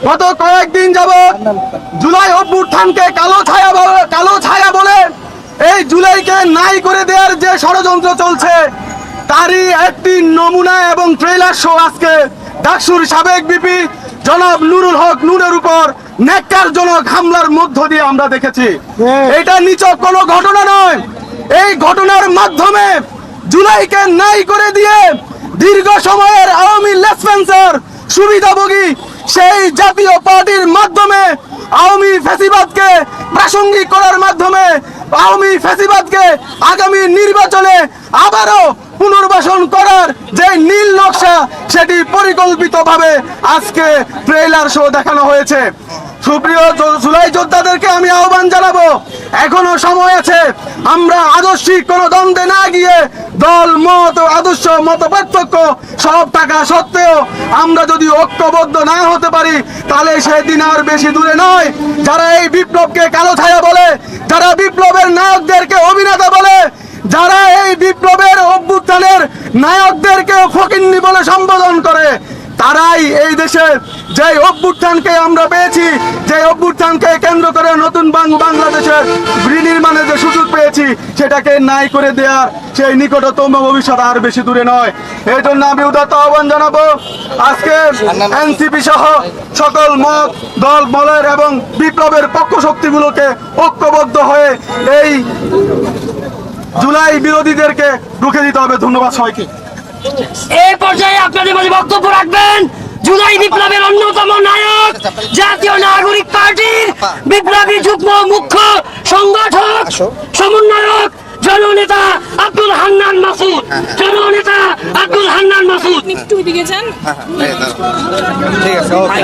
গত কয়েকদিন যাবৎ জুলাই অভ্যুত্থানকে কালো ছায়া বলে- কালো ছায়া বলে এই জুলাইকে নাই করে দেওয়ার যে ষড়যন্ত্র চলছে তারই একটি নমুনা এবং ট্রেলার শো আজকে ডাকসুর সাবেক বিপি জনাব নুরুল হক নুরের উপর ন্যাক্কারজনক হামলার মধ্য দিয়ে আমরা দেখেছি। এটা নিচক কোনো ঘটনা নয়। এই ঘটনার মাধ্যমে জুলাইকে নাই করে দিয়ে দীর্ঘ সময়ের আওয়ামী লেসপেন্সার সুবিধাভোগী সেই জাতীয় পার্টির মাধ্যমে আওয়ামী ফেসিবাদকে প্রাসঙ্গিক করার মাধ্যমে আওয়ামী ফেসিবাদকে আগামী নির্বাচনে আবারও পুনর্বাসন করার যে নীল নকশা, সেটি পরিকল্পিতভাবে আজকে ট্রেলার শো দেখানো হয়েছে। সুপ্রিয় জুলাই যোদ্ধাদেরকে আমি আহ্বান জানাব। এখনও সময় আছে, আমরা আদর্শিক কোনো দ্বন্দ্বে না গিয়ে দল, মত, আদর্শ মত পার্থক্য সব টাকা সত্ত্বেও আমরা যদি ঐক্যবদ্ধ না হতে পারি, তাহলে সেদিন আর বেশি দূরে নয়। যারা এই বিপ্লবকে কালো ছায়া বলে, যারা বিপ্লবের নায়কদেরকে অভিনেতা বলে, যারা এই বিপ্লবের অভ্যুত্থানের নায়কদেরকে ফকিন্নি বলে সম্বোধন করে তারাই এই দেশের যে অভ্যুত্থানকে আমরা পেয়েছি যে অভ্যুত্থানকে কেন্দ্র করে নতুন বাংলাদেশের বিনির্মাণের যে সুযোগ পেয়েছি, সেটাকে নাই করে দেওয়ার সেই নিকটতম ভবিষ্যৎ আর বেশি দূরে নয়। এই জন্য আমি উদাত্ত আহ্বান জানাব, আজকে এনসিপি সহ সকল মত, দল, মলের এবং বিপ্লবের পক্ষ শক্তিগুলোকে ঐক্যবদ্ধ হয়ে এই জুলাই বিরোধীদেরকে রুখে দিতে হবে। ধন্যবাদ সবাইকে। এই পর্যায়ে আপনাদের মাঝে বক্তব্য রাখবেন। জুলাই বিপ্লবের অন্যতম নায়ক জাতীয় নাগরিক পার্টির বিপ্লবী যুগ্ম মুখ্য সংগঠক সমন্বয়ক জননেতা আব্দুল হান্নান মাসুদ। জননেতা আব্দুল হান্নান মাসুদ। একটু এদিকে যান। ঠিক আছে ওকে।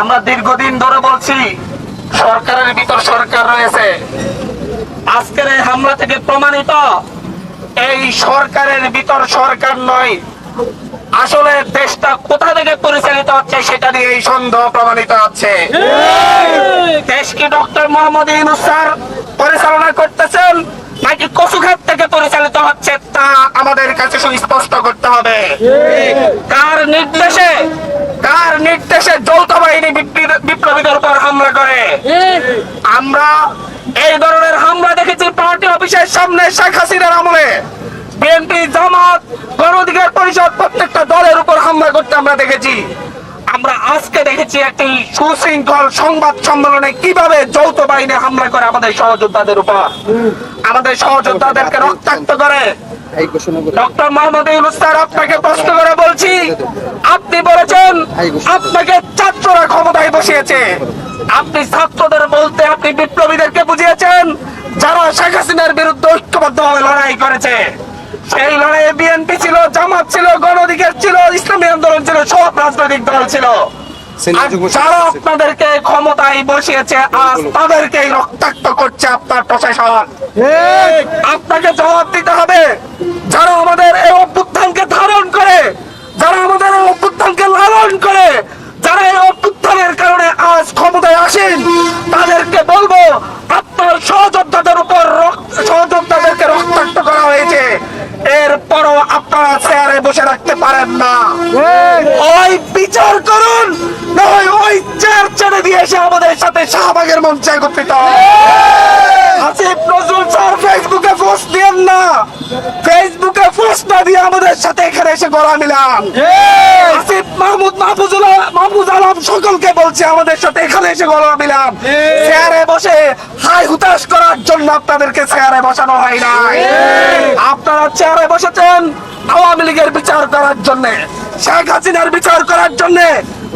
আমরা দীর্ঘদিন ধরে বলছি, সরকারের ভিতর সরকার রয়েছে। আজকের এই হামলা থেকে প্রমাণিত, এই সরকারের ভিতর সরকার নয় আসলে দেশটা কোথা থেকে পরিচালিত হচ্ছে সেটা নিয়ে এই সন্দেহ প্রমাণিত হচ্ছে। দেশকে ডক্টর মোহাম্মদ ইউনুস স্যার পরিচালনা করতেছেন নাকি কচুঘাট থেকে পরিচালিত হচ্ছে তা আমাদের কাছে সুস্পষ্ট করতে হবে। কার নির্দেশে কার নির্দেশে যৌথ বাহিনী বিপ্লবী- বিপ্লবীদের উপর হামলা করে? আমরা এই ধরনের হামলা দেখেছি পার্টি অফিসের সামনে শেখ হাসিনার আমলে। বিএনপি জামাত গণ অধিকার পরিষদ প্রত্যেকটা দলের উপর হামলা করতে আমরা দেখেছি। আমরা আজকে দেখেছি একটি সুশৃঙ্খল সংবাদ সম্মেলনে কীভাবে যৌথ বাহিনী হামলা করে আমাদের সহযোদ্ধাদের উপর। আমাদের সহযোদ্ধাদেরকে রক্তাক্ত করে। বিপ্লবীদেরকে বুঝিয়েছেন, যারা শেখ হাসিনার বিরুদ্ধে ঐক্যবদ্ধভাবে লড়াই করেছে। সেই লড়াইয়ে বিএনপি ছিল জামাত ছিল গণধিকার ছিল ইসলামী আন্দোলন ছিল সব রাজনৈতিক দল ছিল। যারা আপনাদেরকে ক্ষমতায় বসিয়েছে আজ তাদেরকে রক্তাক্ত করছে আপনার প্রশাসন। আপনাকে জবাব দিতে হবে। যারা আমাদের এই অভ্যুত্থানকে ধারণ করে যারা আমাদের এই অভ্যুত্থানকে লালন করে যারা এই অভ্যুত্থানের কারণে আজ ক্ষমতায় আসেন তাদেরকে বলব আপনার সহযোদ্ধাদের উপর রক্ত- সহযোদ্ধাদেরকে রক্তাক্ত করা হয়েছে এরপরও আপনারা চেয়ারে বসে রাখতে পারেন না ওই বিচার করুন নয় ওই চেয়ার ছেড়ে দিয়ে এসে আমাদের সাথে শাহবাগের মঞ্চে একত্রিত হন। আসিফ নজরুল স্যার ফেসবুকে পোস্ট দিয়েন না ফেসবুকে পোস্ট না দিয়ে আমাদের সাথে এখানে এসে গলা মিলান। আসিফ মাহমুদ মাহফুজুল মাহফুজ আলম সকলকে বলছে আমাদের সাথে এখানে এসে গলা মিলান। চেয়ারে বসে হাই হুতাশ করার জন্য আপনাদেরকে চেয়ারে বসানো হয় নাই। আপনারা চেয়ারে বসেছেন আওয়ামী লীগের বিচার করার জন্য শেখ হাসিনার বিচার করার জন্য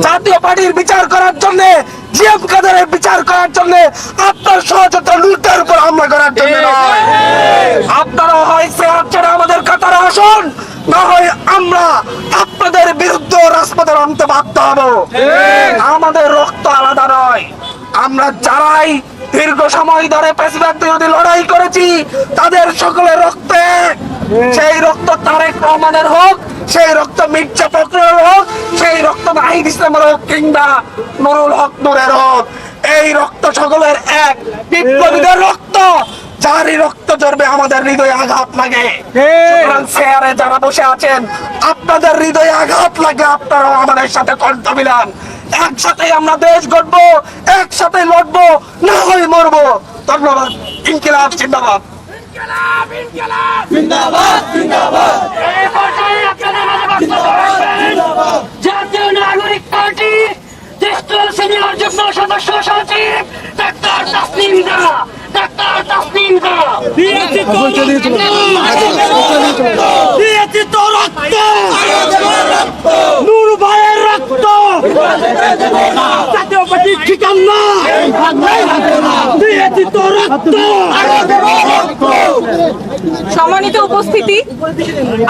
জাতীয় পার্টির বিচার করার জন্য জিএম কাদেরের বিচার করার জন্য আপনার সহযোগিতা লুটের উপর হামলা করার জন্য নয়। আপনারা হয় চেয়ার আমাদের কাতারে আসুন না হয় আমরা আপনাদের বিরুদ্ধে রাজপথে নামতে বাধ্য হব। আমাদের রক্ত আলাদা নয়। আমরা যারাই দীর্ঘ সময় ধরে প্রেসিডেন্ট বিরোধী লড়াই করেছি তাদের সকলের রক্তে সেই রক্ত তারেক রহমানের হোক সেই রক্ত মির্জা নুরুল হক নুরের হোক। এই রক্ত সকলের এক। বিপ্লবীদের রক্ত। যারই রক্ত ঝরবে আমাদের হৃদয়ে আঘাত লাগে। চেয়ারে যারা বসে আছেন আপনাদের হৃদয়ে আঘাত লাগে আপনারাও আমাদের সাথে কণ্ঠ মিলান। একসাথে আমরা দেশ গড়বো একসাথে লড়বো না হয় মরবো। ধন্যবাদ। ইনকিলাব জিন্দাবাদ। এই পর্যায়ে দিয়েছি তো রক্ত নূর ভাইয়ের রক্ত জাতীয় পার্টির ঠিকানা দিয়েছি তো রক্ত সম্মানিত উপস্থিতি।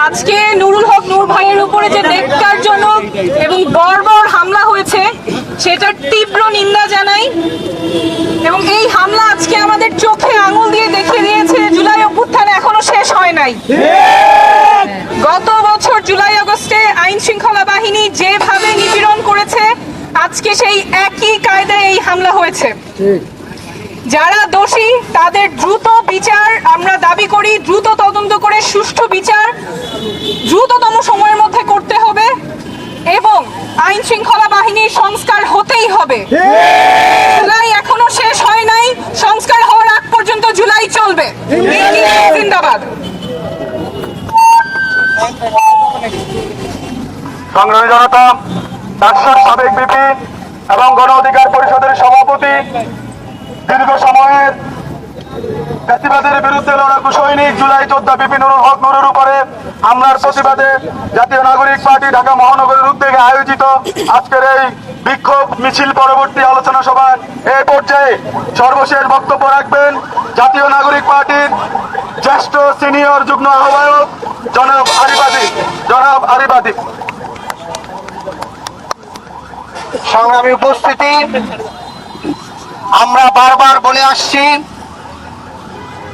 আজকে নুরুল হক নূর ভাইয়ের উপরে যে নেককারজনক এবং বর্বর হামলা হয়েছে, সেটার তীব্র নিন্দা জানাই। এবং এই হামলা আজকে আমাদের চোখে আঙুল দিয়ে দেখে দিয়েছে, জুলাই অভ্যুত্থান এখনও শেষ হয় নাই। গত বছর জুলাই আগস্টে আইন শৃঙ্খলা বাহিনী যেভাবে নিপীড়ন করেছে, আজকে সেই একই কায়দায় এই হামলা হয়েছে। যারা দোষী, তাদের দ্রুত বিচার আমরা দাবি করি, দ্রুত তদন্ত করে সুষ্ঠু বিচার দ্রুততম সময়ের মধ্যে করতে হবে এবং আইন শৃঙ্খলা বাহিনীর সংস্কার হতেই হবে। জুলাই এখনও শেষ হয় নাই, সংস্কার হওয়ার আগ পর্যন্ত জুলাই চলবে। জিন্দাবাদ। সংগ্রামী জনতা ডাক্তার সাবেক বিপি এবং গণ অধিকার পরিষদের সভাপতি দীর্ঘ সময়ের জাতিবাদের বিরুদ্ধে লড়াকু সৈনিক জুলাই চোদ্দ বিপিন হক নুরের উপরে হামলার প্রতিবাদে জাতীয় নাগরিক পার্টি ঢাকা মহানগরের উদ্যোগে আয়োজিত আজকের এই বিক্ষোভ মিছিল পরবর্তী আলোচনা সভায় এই পর্যায়ে সর্বশেষ বক্তব্য রাখবেন জাতীয় নাগরিক পার্টির জ্যেষ্ঠ সিনিয়র যুগ্ম আহ্বায়ক জনাব আরিবাদী জনাব আরিবাদী। সংগ্রামী উপস্থিতি আমরা বারবার বলে আসছি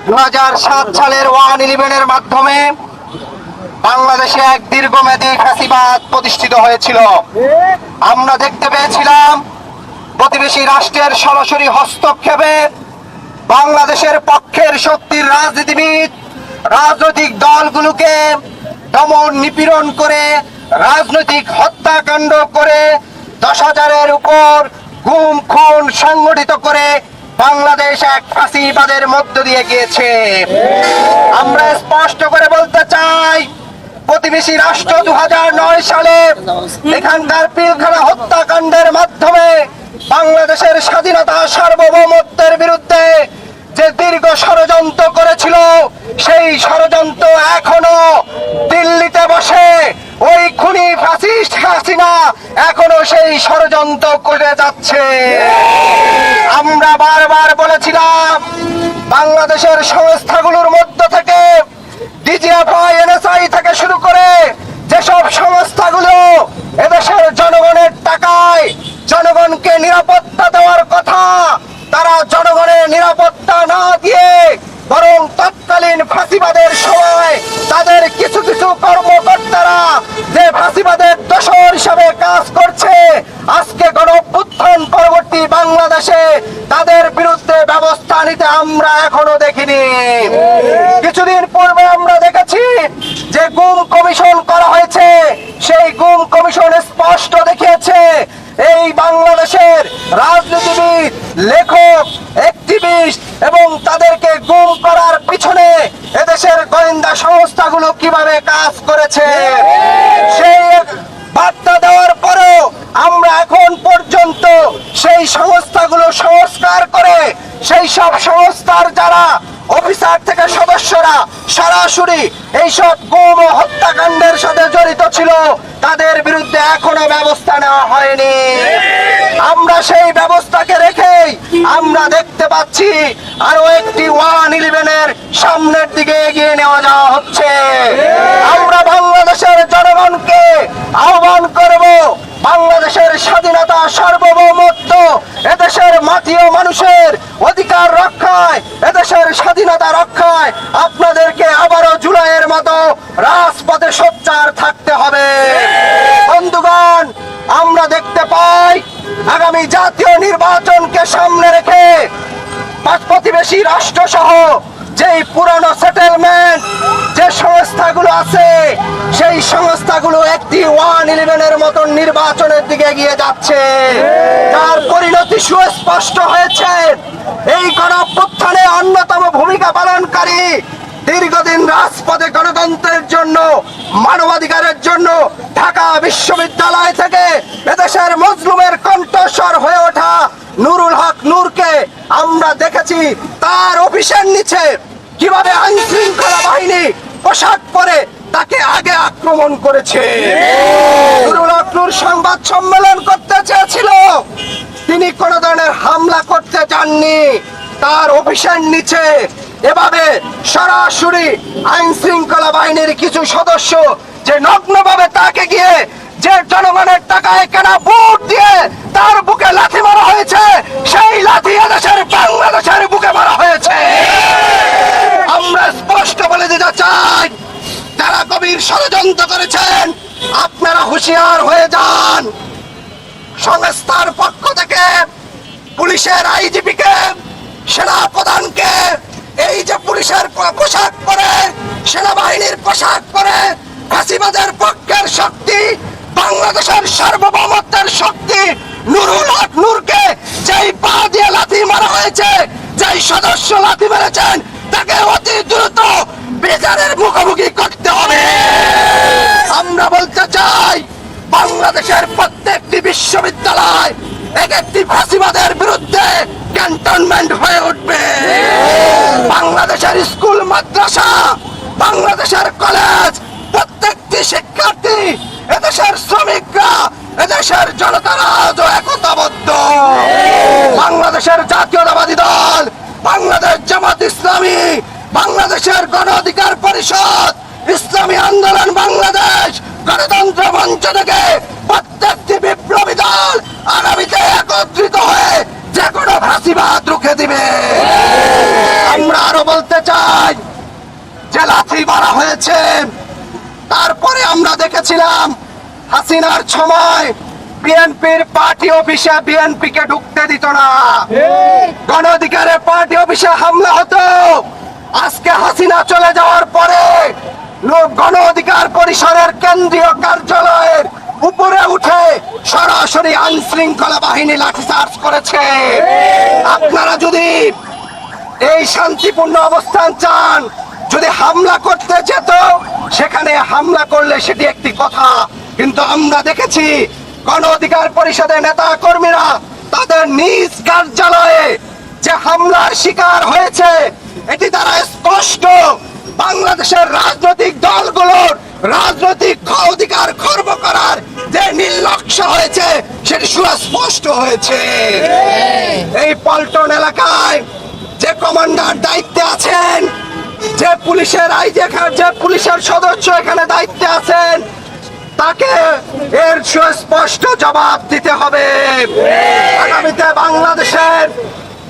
দু হাজার সাত সালের ওয়ান ইলেভেনের মাধ্যমে বাংলাদেশে এক দীর্ঘমেয়াদী ফ্যাসিবাদ প্রতিষ্ঠিত হয়েছিল। আমরা দেখতে পেয়েছিলাম, প্রতিবেশী রাষ্ট্রের সরাসরি হস্তক্ষেপে বাংলাদেশের পক্ষের শক্তির রাজনীতিবিদ, রাজনৈতিক দলগুলোকে দমন নিপীড়ন করে, রাজনৈতিক হত্যাকাণ্ড করে দশ হাজারের উপর গুম, খুন সংগঠিত করে বাংলাদেশ এক ফাঁসিবাদের মধ্য দিয়ে গিয়েছে। আমরা স্পষ্ট করে বলতে চাই, প্রতিবেশী রাষ্ট্র দু সালে এখানকার পিলখানা হত্যাকাণ্ডের মাধ্যমে বাংলাদেশের স্বাধীনতা সার্বভৌমত্বের বিরুদ্ধে যে দীর্ঘ ষড়যন্ত্র করেছিল, সেই ষড়যন্ত্র এখনও দিল্লিতে বসে। ওই খুনি ফাসিস্ট হাসিনা এখনও সেই ষড়যন্ত্র করে যাচ্ছে। আমরা বারবার বলেছিলাম, বাংলাদেশের সংস্থাগুলোর মধ্য থেকে ডিজিএফআই, এনএসআই থেকে শুরু করে যেসব সংস্থাগুলো এদেশের জনগণের টাকায় জনগণকে নিরাপত্তা দেওয়ার কথা, তারা জনগণের নিরাপত্তা না দিয়ে বরং তৎকালীন ফাঁসিবাদের সময় তাদের কিছু কিছু কর্মকর্তারা যে ফাঁসিবাদের দোষর হিসাবে কাজ করছে। আজকে গণ পরবর্তী বাংলাদেশে তাদের বিরুদ্ধে ব্যবস্থা নিতে আমরা এখনও দেখিনি। কিছুদিন পূর্বে আমরা দেখেছি যে গুম কমিশন করা হয়েছে। সেই গুম কমিশন স্পষ্ট দেখিয়েছে এই বাংলাদেশের রাজনীতিবিদ, লেখক অ্যাক্টিভিস্ট এবং তাদেরকে গুম করার পিছনে এদেশের গোয়েন্দা সংস্থাগুলো কীভাবে কাজ করেছে সেই বার্তা দেওয়ার পরেও আমরা এখন পর্যন্ত সেই সংস্থাগুলো সংস্কার করে সেই সব সংস্থার যারা অফিসার থেকে সদস্যরা সরাসরি এইসব গুম হত্যাকাণ্ডের সাথে জড়িত ছিল। তাদের বিরুদ্ধে এখনও ব্যবস্থা নেওয়া হয়নি। আমরা সেই ব্যবস্থাকে রেখেই আমরা দেখতে পাচ্ছি আরও একটি ওয়ান ইলেভেনের সামনের দিকে এগিয়ে নেওয়া যাওয়া হচ্ছে। আমরা বাংলাদেশের জনগণকে আহ্বান করব বাংলাদেশের স্বাধীনতা সার্বভৌমত্ব, এদেশের ও মানুষের অধিকার রক্ষায়, এদেশের স্বাধীনতা রক্ষায় আপনাদেরকে আবারও জুলাইয়ের মতো রাজপথে সোচ্চার থাকতে হবে। বন্ধুগণ, আমরা দেখতে পাই আগামী জাতীয় নির্বাচনকে সামনে রেখে প্রতিবেশী রাষ্ট্র সহ যেই পুরানো সেটেলমেন্ট যে সংস্থাগুলো আছে, সেই সংস্থাগুলো একটি ওয়ান ইলেভেনের মতন নির্বাচনের দিকে এগিয়ে যাচ্ছে। তার পরিণতি সুস্পষ্ট হয়েছে। এই গণঅভ্যুত্থানে অন্যতম ভূমিকা পালনকারী দীর্ঘদিন রাজপথে গণতন্ত্রের জন্য, মানবাধিকারের জন্য ঢাকা বিশ্ববিদ্যালয় থেকে এদেশের মজলুমের কণ্ঠস্বর হয়ে ওঠা নুরুল হক নূরকে আমরা দেখেছি তার অফিসের নিচে কীভাবে আইন শৃঙ্খলা বাহিনী পোশাক পরে তাকে আগে আক্রমণ করেছে? সংবাদ সম্মেলন করতে চেয়েছিল। তিনি কোন ধরনের হামলা করতে চাননি। তার অফিসের নিচে এভাবে সরাসরি আইন শৃঙ্খলা বাহিনীর কিছু সদস্য যে নগ্নভাবে তাকে গিয়ে যে জনগণের টাকায় কেনা বুট দিয়ে তার বুকে লাথি মারা হয়েছে, সেই লাথি এদেশের বাংলাদেশের বুকে মারা হয়েছে। আমরা স্পষ্ট বলে দিতে চাই, যারা কবির ষড়যন্ত্র করেছেন, আপনারা হুঁশিয়ার হয়ে যান। সংস্থার পক্ষ থেকে পুলিশের আইজিপি কে সেনা প্রধানকে এই যে পুলিশের পোশাক পরে, সেনাবাহিনীর পোশাক পরে, ফাঁসিবাদের পক্ষের শক্তি বাংলাদেশের সার্বভৌমত্বের শক্তি নুরুল হক নূরকে যেই পা দিয়ে লাথি মারা হয়েছে, যেই সদস্য লাথি মেরেছেন, তাকে অতি দ্রুত বিচারের মুখোমুখি করতে হবে। আমরা বলতে চাই, বাংলাদেশের প্রত্যেকটি বিশ্ববিদ্যালয় এক একটি ফাঁসিবাদের বিরুদ্ধে ক্যান্টনমেন্ট হয়ে উঠবে। বাংলাদেশের স্কুল, মাদ্রাসা, বাংলাদেশের কলেজ প্রত্যেকটি শিক্ষার্থী এদেশের শ্রমিকরা এদেশের জনতারা আজও একতাবদ্ধ। বাংলাদেশের জাতীয়তাবাদী দল বাংলাদেশ জামাত ইসলামী বাংলাদেশের গণ অধিকার পরিষদ ইসলামী আন্দোলন বাংলাদেশ গণতন্ত্র মঞ্চ থেকে প্রত্যেকটি বিপ্লবী দল আগামীতে একত্রিত হয়ে যে কোনো ফাঁসিবাদ রুখে দিবে। আমরা আরও বলতে চাই যে লাথি মারা হয়েছে তারপরে আমরা দেখেছিলাম হাসিনার সময় বিএনপির পার্টি অফিসে বিএনপি কে ঢুকতে দিত না। গণ অধিকারের পার্টি অফিসে হামলা হতো। আজকে হাসিনা চলে যাওয়ার পরে লোক গণ অধিকার পরিষদের কেন্দ্রীয় কার্যালয়ের উপরে উঠে সরাসরি আইন শৃঙ্খলা বাহিনী লাঠিচার্জ করেছে। আপনারা যদি এই শান্তিপূর্ণ অবস্থান চান যদি হামলা করতে যেত সেখানে হামলা করলে সেটি একটি কথা। কিন্তু আমরা দেখেছি গণ অধিকার পরিষদের নেতা কর্মীরা তাদের নিজ কার্যালয়ে যে হামলার শিকার হয়েছে এটি দ্বারা স্পষ্ট বাংলাদেশের রাজনৈতিক দলগুলোর রাজনৈতিক অধিকার খর্ব করার যে নির্লক্ষ হয়েছে সেটি সুস্পষ্ট হয়েছে। এই পল্টন এলাকায় যে কমান্ডার দায়িত্বে আছেন যে পুলিশের আইজি যে পুলিশের সদস্য এখানে দায়িত্বে আছেন, তাকে এর সুস্পষ্ট জবাব দিতে হবে। আগামীতে বাংলাদেশের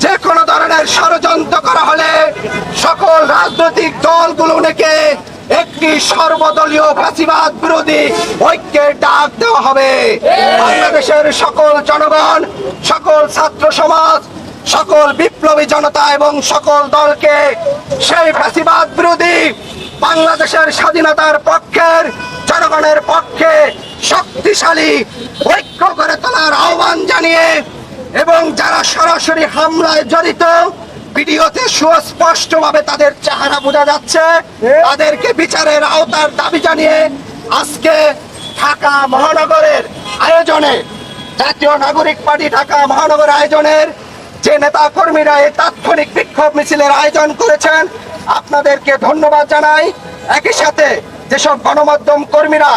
যে কোনো ধরনের ষড়যন্ত্র করা হলে সকল রাজনৈতিক দলগুলো নাকি একটি সর্বদলীয় ফাঁসিবাদ বিরোধী ঐক্যের ডাক দেওয়া হবে। বাংলাদেশের সকল জনগণ, সকল ছাত্র সমাজ সকল বিপ্লবী জনতা এবং সকল দলকে সেই ফাঁসিবাদ বিরোধী বাংলাদেশের স্বাধীনতার পক্ষের, জনগণের পক্ষে শক্তিশালী ঐক্য করে তোলার আহ্বান জানিয়ে এবং যারা সরাসরি হামলায় জড়িত, ভিডিওতে সুস্পষ্ট ভাবে তাদের চেহারা বোঝা যাচ্ছে। তাদেরকে বিচারের আওতার দাবি জানিয়ে আজকে ঢাকা মহানগরের আয়োজনে, জাতীয় নাগরিক পার্টি ঢাকা মহানগর আয়োজনের যে নেতা কর্মীরা এই তাৎক্ষণিক বিক্ষোভ মিছিলের আয়োজন করেছেন, আপনাদেরকে ধন্যবাদ জানাই। একই সাথে যেসব গণমাধ্যম কর্মীরা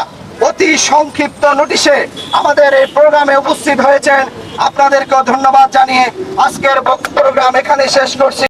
অতি সংক্ষিপ্ত নোটিশে আমাদের এই প্রোগ্রামে উপস্থিত হয়েছেন আপনাদেরকে ধন্যবাদ জানিয়ে আজকের প্রোগ্রাম এখানে শেষ করছি।